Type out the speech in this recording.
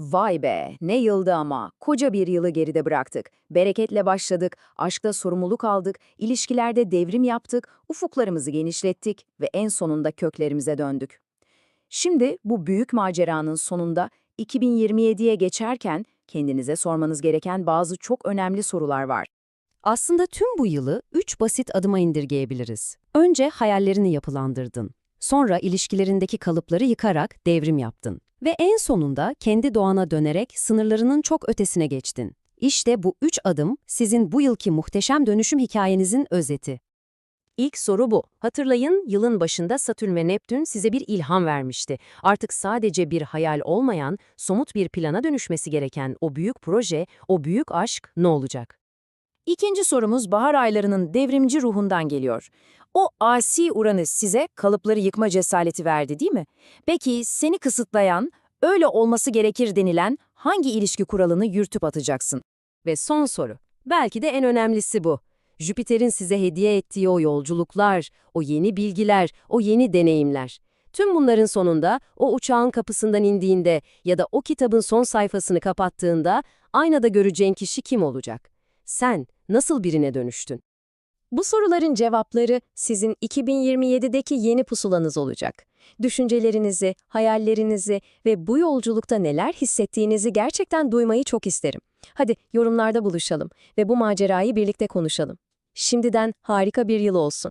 Vay be, ne yıldı ama. Koca bir yılı geride bıraktık. Bereketle başladık, aşkta sorumluluk aldık, ilişkilerde devrim yaptık, ufuklarımızı genişlettik ve en sonunda köklerimize döndük. Şimdi bu büyük maceranın sonunda 2027'ye geçerken kendinize sormanız gereken bazı çok önemli sorular var. Aslında tüm bu yılı üç basit adıma indirgeyebiliriz. Önce hayallerini yapılandırdın. Sonra ilişkilerindeki kalıpları yıkarak devrim yaptın. Ve en sonunda kendi doğana dönerek sınırlarının çok ötesine geçtin. İşte bu üç adım sizin bu yılki muhteşem dönüşüm hikayenizin özeti. İlk soru bu. Hatırlayın, yılın başında Satürn ve Neptün size bir ilham vermişti. Artık sadece bir hayal olmayan, somut bir plana dönüşmesi gereken o büyük proje, o büyük aşk ne olacak? İkinci sorumuz bahar aylarının devrimci ruhundan geliyor. O asi Uranüs size kalıpları yıkma cesareti verdi değil mi? Peki seni kısıtlayan, öyle olması gerekir denilen hangi ilişki kuralını yürütüp atacaksın? Ve son soru. Belki de en önemlisi bu. Jüpiter'in size hediye ettiği o yolculuklar, o yeni bilgiler, o yeni deneyimler. Tüm bunların sonunda o uçağın kapısından indiğinde ya da o kitabın son sayfasını kapattığında aynada göreceğin kişi kim olacak? Sen nasıl birine dönüştün? Bu soruların cevapları sizin 2027'deki yeni pusulanız olacak. Düşüncelerinizi, hayallerinizi ve bu yolculukta neler hissettiğinizi gerçekten duymayı çok isterim. Hadi yorumlarda buluşalım ve bu macerayı birlikte konuşalım. Şimdiden harika bir yıl olsun.